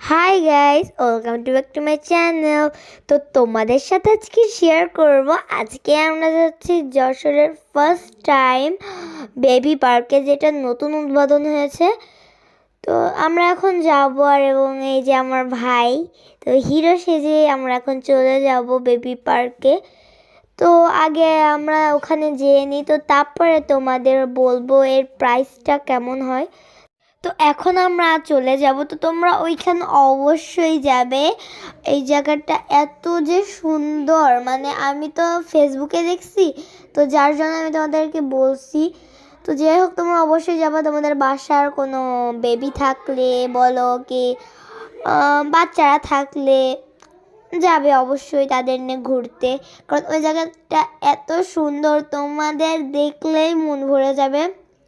Hi guys welcome to back to my channel তো তোমাদের সাথে আজকে শেয়ার করব। আজকে আমরা যাচ্ছি যশোরের ফার্স্ট টাইম বেবি পার্কে যেটা নতুন উদ্বোধন হয়েছে। তো আমরা এখন যাব আর এবং এই যে আমার ভাই, তো হিরো সেজে আমরা এখন চলে যাব বেবি পার্কে তো আগে আমরা ওখানে যেয়ে নিই, তো তারপরে তোমাদের বলব এর প্রাইসটা কেমন হয়। তো এখন আমরা চলে যাব, তো তোমরা ওইখানে অবশ্যই যাবে। এই জায়গাটা এত যে সুন্দর মানে আমি তো ফেসবুকে দেখছি, তো যার জন্য আমি তোমাদেরকে বলছি। তো যাই হোক, তোমরা অবশ্যই যাবে, তোমাদের বাসার কোনো বেবি থাকলে বলো কি বাচ্চারা থাকলে যাবে অবশ্যই তাদের নিয়ে ঘুরতে। কারণ ওই জায়গাটা এত সুন্দর, তোমাদের দেখলেই মন ভরে যাবে।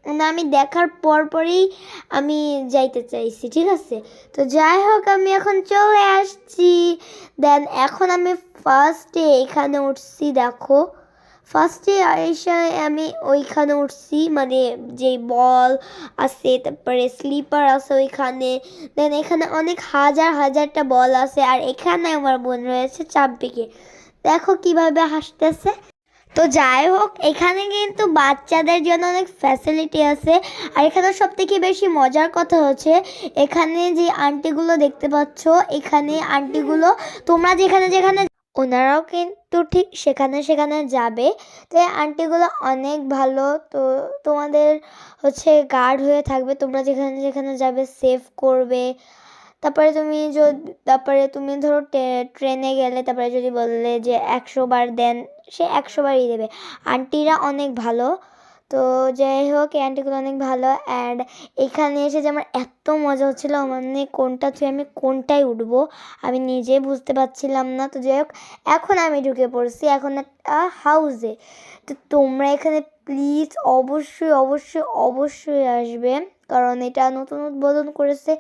না, আমি দেখার পর পরই আমি যাইতে চাইছি, ঠিক আছে? তো যাই হোক, আমি এখন চলে আসছি। দেন এখন আমি ফার্স্টে এখানে উঠছি, দেখো। ফার্স্টে এসে আমি ওইখানে উঠছি মানে যে বল আছে, তারপরে স্লিপার আছে ওইখানে। দেন এখানে অনেক হাজার, হাজারটা বল আছে, আর এখানে আমার বোন রয়েছে চারদিকে দেখো কীভাবে হাসতেছে। তো যাই হোক, এখানে কিন্তু বাচ্চাদের জন্য অনেক ফ্যাসিলিটি আছে। আর এখানে সব থেকে বেশি মজার কথা হচ্ছে, এখানে যে আন্টিগুলো দেখতে পাচ্ছ, এখানে আন্টিগুলো তোমরা যেখানে যেখানে ওনারাও কিন্তু ঠিক সেখানে সেখানে যাবে। তো আন্টিগুলো অনেক ভালো, তো তোমাদের হচ্ছে গার্ড হয়ে থাকবে। তোমরা যেখানে যেখানে যাবে সেভ করবে। তারপরে তুমি যদি, তারপরে তুমি ধরো ট্রেনে গেলে তারপরে যদি বললে যে একশো বার দেন, সে একশো বারই দেবে। আন্টিরা অনেক ভালো। তো যাই হোক, এই আন্টিগুলো অনেক ভালো। অ্যান্ড এখানে এসে যে আমার এত মজা হচ্ছিল মানে কোনটা থেকে আমি কোনটায় উঠবো, আমি নিজে বুঝতে পারছিলাম না। তো যাই হোক, এখন আমি ঢুকে পড়ছি। এখন একটা হাউসে তো তোমরা এখানে প্লিজ অবশ্যই অবশ্যই অবশ্যই আসবে। কারণ এটা নতুন উদ্বোধন করেছে,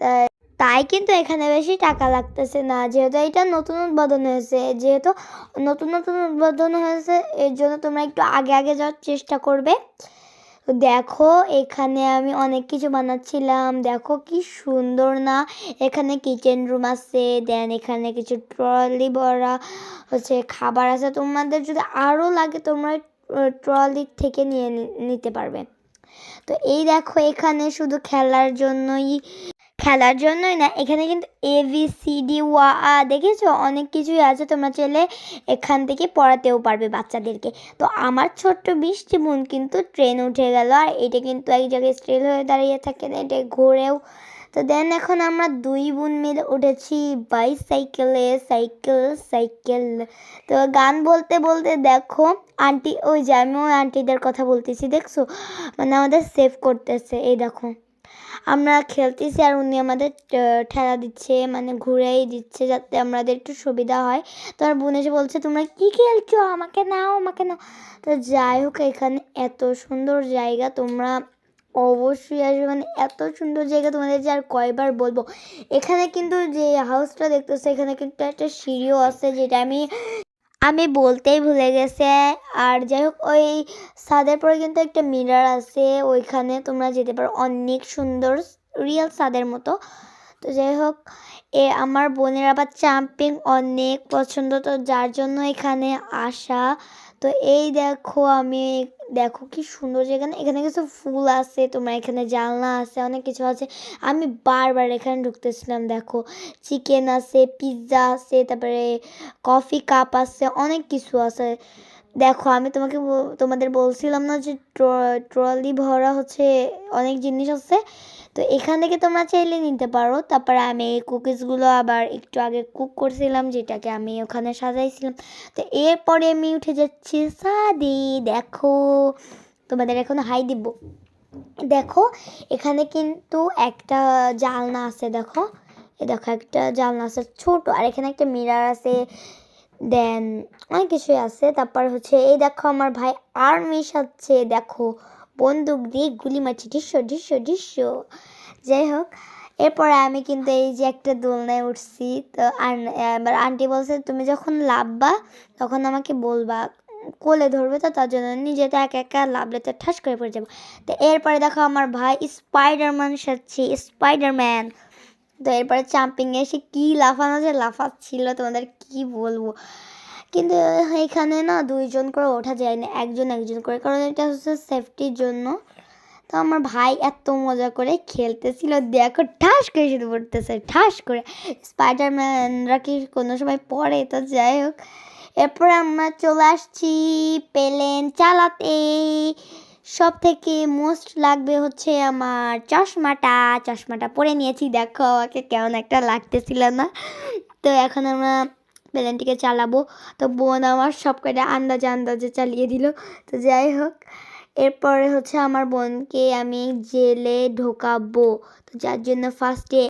তাই তাই কিন্তু এখানে বেশি টাকা লাগতেছে না। যেহেতু এটা নতুন উদ্বোধন হয়েছে, যেহেতু নতুন নতুন উদ্বোধন হয়েছে, এর জন্য তোমরা একটু আগে আগে যাওয়ার চেষ্টা করবে। দেখো, এখানে আমি অনেক কিছু বানাচ্ছিলাম। দেখো কি সুন্দর না। এখানে কিচেন রুম আছে দেন এখানে কিছু ট্রলি ভরা হচ্ছে, খাবার আছে। তোমাদের যদি আরও লাগে, তোমরা ট্রলি থেকে নিয়ে নিতে পারবে। তো এই দেখো, এখানে শুধু খেলার জন্যই খেলার জন্যই না, এখানে কিন্তু এ বি সি ডি ওয়া আ দেখেছ? অনেক কিছুই আছে, তোমরা চাইলে এখান থেকে পড়াতেও পারবে বাচ্চাদেরকে। তো আমার ছোট্ট বৃষ্টি বোন কিন্তু ট্রেন উঠে গেল, আর এটা কিন্তু এক জায়গায় স্টিল হয়ে দাঁড়িয়ে থাকে না, এটা ঘুরেও। তো দেন এখন আমরা দুই বোন মিলে উঠেছি বাইসাইকেলে সাইকেল সাইকেল তো গান বলতে বলতে দেখো আন্টি ওই যে আমি ওই আন্টিদের কথা বলতেছি, দেখছ? মানে আমাদের সেভ করতেছে, এই দেখো। আমরা খেলতেছি আর উনি আমাদের ঠেলা দিচ্ছে মানে ঘুরেই দিচ্ছে যাতে আমাদের একটু সুবিধা হয়। তো আমার বোন এসে বলছে, তোমরা কি খেলছো? আমাকে নাও আমাকে নাও। তো যাই হোক, এখানে এত সুন্দর জায়গা, তোমরা অবশ্যই আসবে। মানে এত সুন্দর জায়গা তোমাদের যে আর কয়বার বলব। এখানে কিন্তু যে হাউসটা দেখতেছো, এখানে কিন্তু একটা সিঁড়িও আছে, যেটা আমি আমি বলতেই ভুলে গেছে। আর যাই হোক, ওই ছাদের পরে কিন্তু একটা মিরার আছে। ওইখানে তোমরা যেতে পারো। অনেক সুন্দর রিয়েল ছাদের মতো। তো যাই হোক, এ আমার বোনের আবার চাম্পিং অনেক পছন্দ। তো যার জন্য এখানে আসা তো এই দেখো আমি, দেখো কি সুন্দর জায়গা না এখানে কিছু ফুল আছে, তোমার এখানে জানলা আছে, অনেক কিছু আছে। আমি বারবার এখানে ঢুকতেছিলাম, দেখো। চিকেন আছে পিৎজা আছে, তারপরে কফি কাপ আছে, অনেক কিছু আছে। দেখো, আমি তোমাকে তোমাদের বলছিলাম না যে ট্রলি ভরা হচ্ছে অনেক জিনিস আছে। তো এখান থেকে তোমরা চাইলে নিতে পারো। তারপরে আমি এই কুকিজগুলো আবার একটু আগে কুক করছিলাম, যেটাকে আমি ওখানে সাজাইছিলাম। তো এরপরে আমি উঠে যাচ্ছি সাদি, দেখো, তোমাদের এখন হাই দিব। দেখো, এখানে কিন্তু একটা জানলা আছে, দেখো। এ দেখো, একটা জানলা আছে ছোট, আর এখানে একটা মিরার আছে দেন অনেক কিছুই আছে। তারপর হচ্ছে, এই দেখো আমার ভাই আর্মি সাজছে দেখো। বন্দুক দিয়ে গুলি মারছে ঢিস্য ঢিস্য ঢিস্য যাই হোক, এরপরে আমি কিন্তু এই যে একটা দোলনায় উঠছি, তো এবার আন্টি বলছে, তুমি যখন লাভবা, তখন আমাকে বলবা, কোলে ধরবে তো তার জন্য নিজে তো একা একা লাভলে তো ঠাস করে পড়ে যাব। তো এরপরে দেখো আমার ভাই স্পাইডারম্যান সাজছে স্পাইডারম্যান তো এরপরে জাম্পিংয়ে এসে কী লাফানো যে লাফাচ্ছিল, তোমাদের কি বলব? কিন্তু এখানে না দুইজন করে ওঠা যায় না, একজন একজন করে। কারণ এটা হচ্ছে সেফটির জন্য। তো আমার ভাই এত মজা করে খেলতেছিল। দেখো, ঠাস করে শুধু পড়তেছে ঠাস করে। স্পাইডারম্যানরা কি কোনো সময় পড়ে? তো যাই হোক। এরপরে আমরা চলে আসছি পেলেন চালাতে। সব থেকে মোস্ট লাগবে হচ্ছে আমার চশমাটা। চশমাটা পরে নিয়েছি। দেখো, আমাকে কেমন একটা লাগতেছিল না। তো এখন আমরা প্লেনটিকে চালাবো। তো বোন আমার সব কটা আন্দাজে আন্দাজে চালিয়ে দিল। তো যাই হোক, এরপরে হচ্ছে আমার বোনকে আমি জেলে ঢোকাবো। তো যার জন্য ফার্স্টে